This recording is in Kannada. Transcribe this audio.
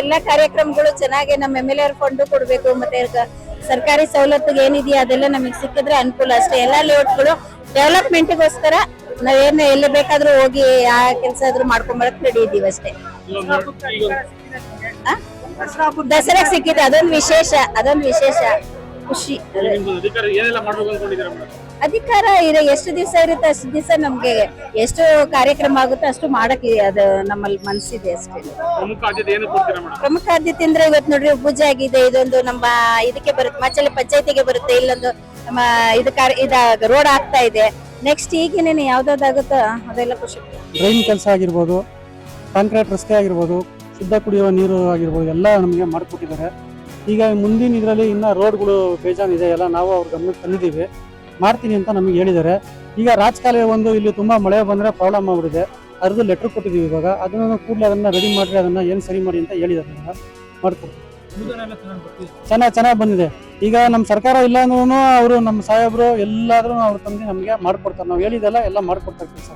ಎಲ್ಲಾ ಕಾರ್ಯಕ್ರಮಗಳು ಚೆನ್ನಾಗಿ ನಮ್ಮ ಎಂ ಎಲ್ ಎರ್ ಫಂಡ್ ಕೊಡ್ಬೇಕು ಮತ್ತೆ ಸರ್ಕಾರಿ ಸವಲತ್ತು ಏನಿದೆಯಾ ಅದೆಲ್ಲ ನಮಗೆ ಸಿಕ್ಕಿದ್ರೆ ಅನುಕೂಲ ಅಷ್ಟೇ. ಎಲ್ಲ ಲೇಔಟ್ಗಳು ಡೆವಲಪ್ಮೆಂಟ್ಗೋಸ್ಕರ ನಾವೇನು ಎಲ್ಲಿ ಬೇಕಾದ್ರೂ ಹೋಗಿ ಆ ಕೆಲಸ ಆದ್ರೂ ಮಾಡ್ಕೊಂಬರಕ್ ರೆಡಿ ಇದೀವಿ ಅಷ್ಟೇ. ಆ? ದಸರಾಗ್ ಸಿಕ್ಕಿದೆ ಅದೊಂದು ವಿಶೇಷ ಅದೊಂದು ವಿಶೇಷ. ಖುಷಿ. ಅಧಿಕಾರ ಇದೆ ಮಾಡ್ಬೇಕು ಅನ್ಕೊಂಡಿದ್ದೀರಾ ಮೇಡಮ್? ಅಧಿಕಾರ ಇರೋ ಎಷ್ಟು ದಿವಸ ಇರುತ್ತೆ ಅಷ್ಟು ದಿವಸ ನಮ್ಗೆ ಎಷ್ಟು ಕಾರ್ಯಕ್ರಮ ಆಗುತ್ತೆ ಅಷ್ಟು ಮಾಡಕ್ಕೆ ಅದು ನಮ್ಮಲ್ಲಿ ಮನಸ್ಸಿದೆ ಅಷ್ಟೇ. ಪ್ರಮುಖ ಆದ್ಯತೆ ಏನು ಕೊಡ್ತೀರಾ ಮೇಡಮ್? ಪ್ರಮುಖ ಆದ್ಯತೆ ಅಂದ್ರೆ ಇವತ್ತು ನೋಡ್ರಿ ಪೂಜೆ ಆಗಿದೆ. ಇದೊಂದು ನಮ್ಮ ಇದಕ್ಕೆ ಬರುತ್ತೆ ಮಚ್ಚಲ ಪಂಚಾಯತಿಗೆ ಬರುತ್ತೆ. ಇಲ್ಲೊಂದು ನಮ್ಮ ಇದ ರೋಡ್ ಆಗ್ತಾ ಇದೆ. ನೆಕ್ಸ್ಟ್ ಈಗೇನೇನು ಯಾವ್ದಾಗುತ್ತೋ ಅದೆಲ್ಲ ಖುಷಿ. ಡ್ರೈನ್ ಕೆಲಸ ಆಗಿರ್ಬೋದು ಕಾಂಕ್ರೀಟ್ ರಸ್ತೆ ಆಗಿರ್ಬೋದು ಶುದ್ಧ ಕುಡಿಯುವ ನೀರು ಆಗಿರ್ಬೋದು ಎಲ್ಲ ನಮಗೆ ಮಾಡಿಕೊಟ್ಟಿದ್ದಾರೆ. ಈಗ ಮುಂದಿನ ಇದರಲ್ಲಿ ಇನ್ನ ರೋಡ್ಗಳು ಬೇಜಾನಿದೆ, ಎಲ್ಲ ನಾವು ಅವ್ರ ಗಮನಕ್ಕೆ ತಂದಿದ್ದೀವಿ. ಮಾಡ್ತೀನಿ ಅಂತ ನಮಗೆ ಹೇಳಿದ್ದಾರೆ. ಈಗ ರಾಜಕಾಲ ಒಂದು ಇಲ್ಲಿ ತುಂಬಾ ಮಳೆ ಬಂದ್ರೆ ಪ್ರಾಬ್ಲಮ್ ಆಗ್ಬಿಟ್ಟಿದೆ. ಅದ್ರದ್ದು ಲೆಟರ್ ಕೊಟ್ಟಿದ್ದೀವಿ ಇವಾಗ. ಅದನ್ನು ಕೂಡಲೇ ಅದನ್ನ ರೆಡಿ ಮಾಡ್ರಿ, ಅದನ್ನ ಏನು ಸರಿ ಮಾಡಿ ಅಂತ ಹೇಳಿದ್ದಾರೆ. ಮಾಡ್ಕೊಡ್ತೀವಿ. ಚೆನ್ನಾಗಿ ಚೆನ್ನಾಗಿ ಬಂದಿದೆ. ಈಗ ನಮ್ಮ ಸರ್ಕಾರ ಇಲ್ಲ ಅಂದ್ರೂ ಅವರು ನಮ್ಮ ಸಾಹೇಬರು ಎಲ್ಲಾದ್ರೂ ಅವ್ರು ತಂದು ನಮಗೆ ಮಾಡ್ಕೊಡ್ತಾರೆ. ನಾವು ಹೇಳಿದೆಲ್ಲ ಎಲ್ಲ ಮಾಡ್ಕೊಡ್ತಾರೆ ಕೆಲಸ